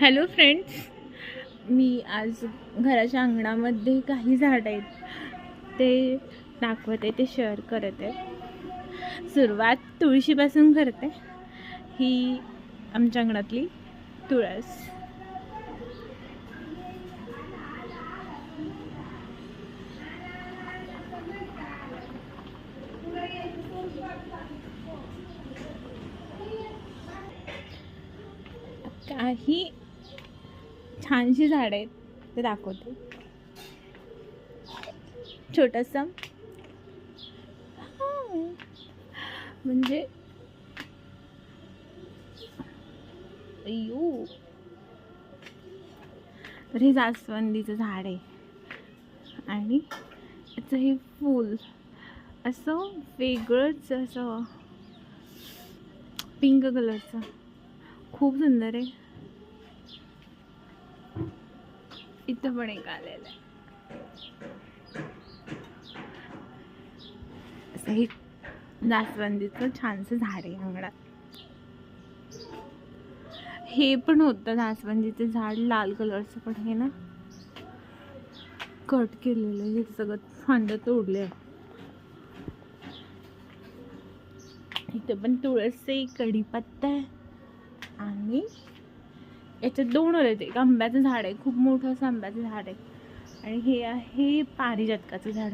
Hello friends. मी आज घराच्या अंगणामध्ये काही झाड आहेत. ते दाखवते ते शेअर करत. आहे सुरुवात तुळशीपासून करते. ही आमच्या अंगणातली तुळस. काही छानशी झाडं आहेत ते दाखवते. छोटंसं. म्हणजे अय्यो. तर हे जास्वंदीचं झाड आहे. आणि याचं हे फूल. असं वेगळंच असं पिंक कलरचं. खूप सुंदर आहे. इथं पण एक आलेलं आहे. असं हे जास्वंदीचं छानसं झाड आहे अंगणात. हे पण होतं जास्वंदीचं झाड लाल कलरचं पण हे ना. कट केलेलं आहे हे सगळं फांद तोडले आहे इथं पण तुळस आहे कढीपत्ता आहे आणि याच्यात दोन होते. एक आंब्याचं झाड आहे. खूप मोठं असं आंब्याचं झाड आहे. आणि हे आहे पारिजातकाचं झाड.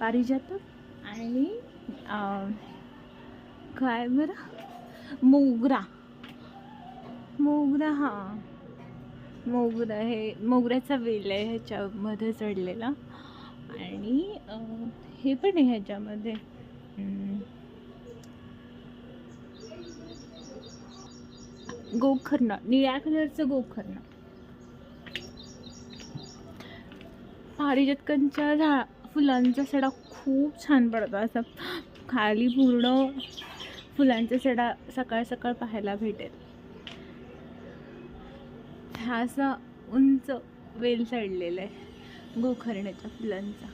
पारिजातक आणि काय बरं? मोगरा. मोगरा हा. मोगरा हे मोगऱ्याचा वेल आहे ह्याच्यामध्ये चढलेला. आणि हे पण आहे ह्याच्यामध्ये. गोखरणा निळ्या कलरचं गोखरणा. पारिजातकांच्या झा फुलांचा सडा खूप छान पडतो. असा खाली पूर्ण फुलांचा सडा सकाळ सकाळ पाहायला भेटेल. हा असा उंच वेल चढलेला आहे गोखरण्याच्या फुलांचा.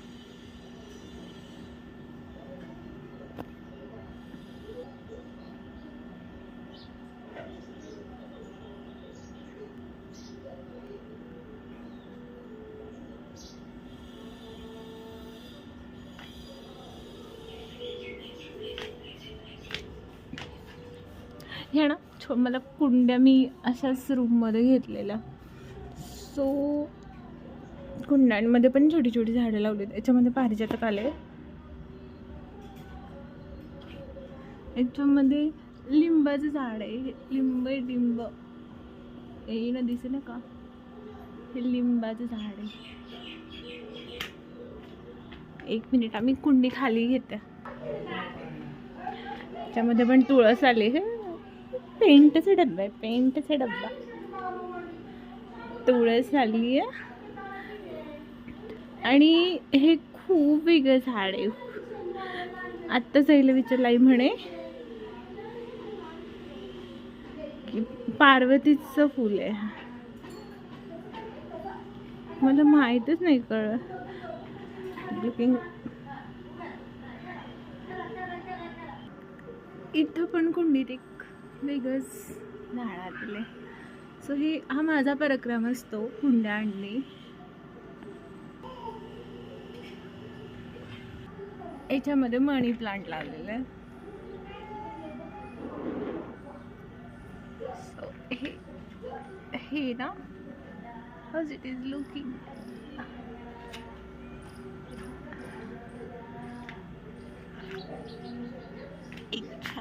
ह्या ना छो मला कुंड्या मी अशाच रूममध्ये घेतलेल्या. सो कुंड्यांमध्ये पण छोटी छोटी झाडं लावली याच्यामध्ये पारिजातक आले याच्यामध्ये लिंबाचं झाड आहे. लिंब आहे लिंब. येई ना दिसे ना का? हे लिंबाचं झाड आहे. एक मिनिट आम्ही कुंडी खाली घेते. त्यामध्ये पण तुळस आले. पेंटचा डब्बा आहे पेंटचा डब्बा. तुळस आली आहे आणि हे खूप वेगळं झाड आहे. आत्ताच जायला विचारलं आई म्हणे पार्वतीचं फुल आहे मला माहीतच नाही कळलं. लुकिंग इथं पण कुंडीत एक वेगळंच नाळातले सो हे हा माझा पराक्रम असतो कुंड्या आणणे. याच्यामध्ये मनी प्लांट लावलेलं. आहे सो हे हे ना हज इट इज लुकिंग एक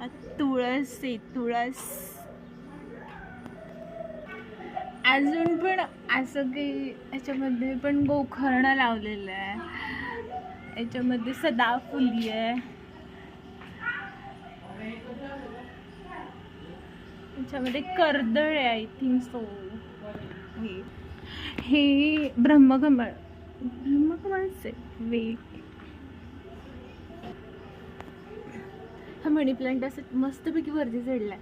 तुळस आहे तुळस. अजून पण असं काही याच्यामध्ये पण गोखरणं लावलेलं आहे. याच्यामध्ये सदाफुली आहे. याच्यामध्ये कर्दळ आहे आय थिंक सो हे. हे ब्रह्मकमळ. ब्रह्मकमळच आहे. वेट हा मनी प्लांट असं मस्तपैकी वरती चढलाय.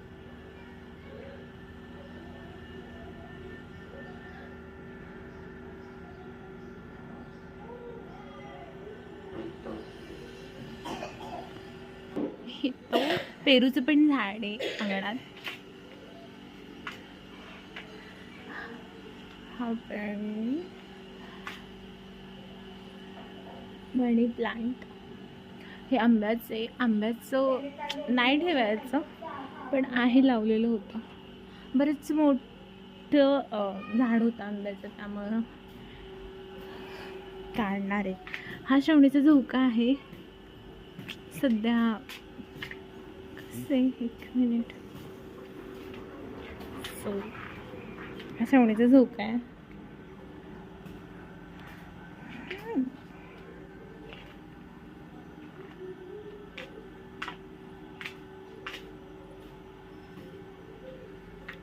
हे पेरूचं पण झाड आहे अंगणात. हा पण. Money plant. हे आंब्याचं आहे. आंब्याचं नाही ठेवायचं पण आहे लावलेलं होतं. बरेच मोठं झाड होतं आंब्याचं त्यामुळं काढणार आहे. हा शेवणीचा झोका आहे. सध्या कसे एक मिनिट. सो हा शेवणीचा झोका आहे.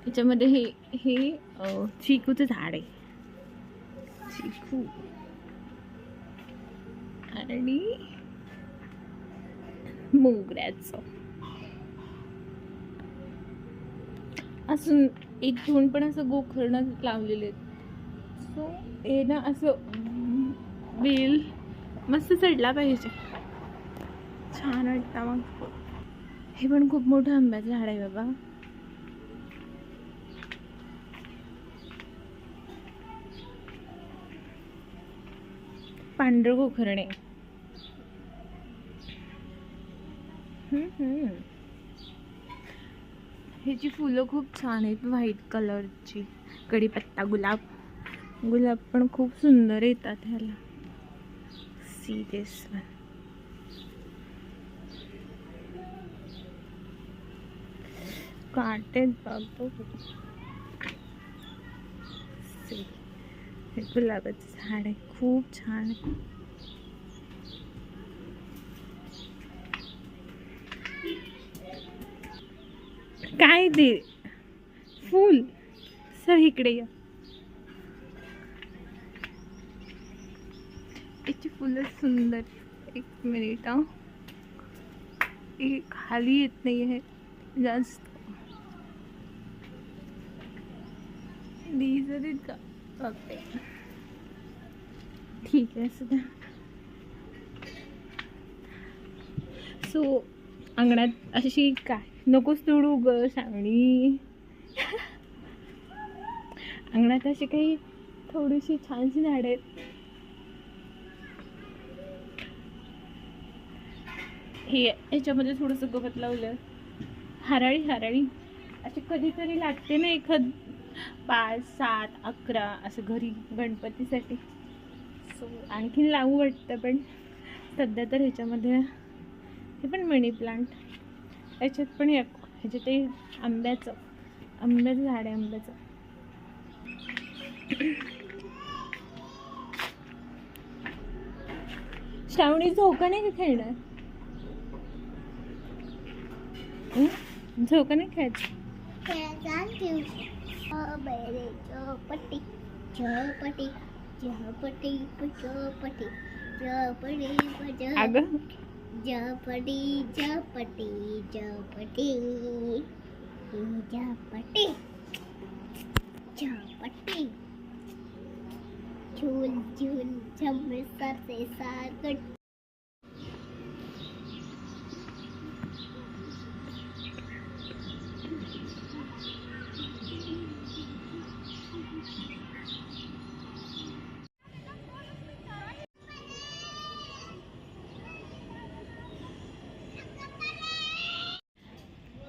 याच्यामध्ये हे हे चिकूचं झाड आहे. चिकू. आणि मोगऱ्याचं. असून एक दोन पण असं गोखरणं लावलेले आहेत. सो हे ना असं बेल मस्त चढला पाहिजे. छान वाटतं मग. हे पण खूप मोठं आंब्याचं झाड आहे बाबा. पांढरं गोखरणे ह्याची फुलं खूप छान आहेत व्हाईट कलरची. कढीपत्ता गुलाब. गुलाब पण खूप सुंदर येतात ह्याला. सी दिस काटेत बघतो सी गुलाबाचं झाड आहे, खूप छान काय ते फूल. सर, इकडे या. याची फुलं सुंदर. एक मिनिट, हा. खाली येत नाही आहे जास्त. का बघते. ठीक आहे सध्या सो अंगणात अशी काय? नकोच तोडू ग सांगणी. अंगणात अशी काही थोडीशी छानशी झाड आहेत. हे याच्यामध्ये थोडंसं गवत लावलं. हराळी हराळी. अशी कधीतरी लागते ना एखाद पाच सात अकरा असं घरी गणपतीसाठी. सो आणखीन लावू वाटतं पण सध्या तर ह्याच्यामध्ये हे पण मनी प्लांट याच्यात पण एक ह्याच्यात ते आंब्याचं आंब्याचं झाड आहे आंब्याचं. श्रावणी झोका नाही का खेळणार? झोका नाही खेळायचं? मेरे चौपटी चौपटी चौपटी चौपटी चौपटी चौपटी अगं चौपटी चौपटी चौपटी चौपटी चौपटी झूल झूल झम सर से सागर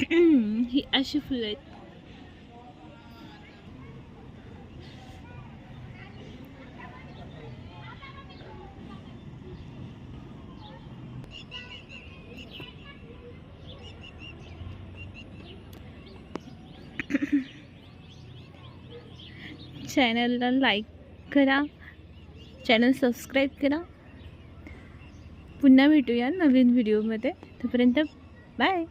ही अशी फुलं आहेत. चॅनलला लाईक करा. चॅनल सबस्क्राईब करा. पुन्हा भेटूया नवीन व्हिडिओमध्ये तोपर्यंत बाय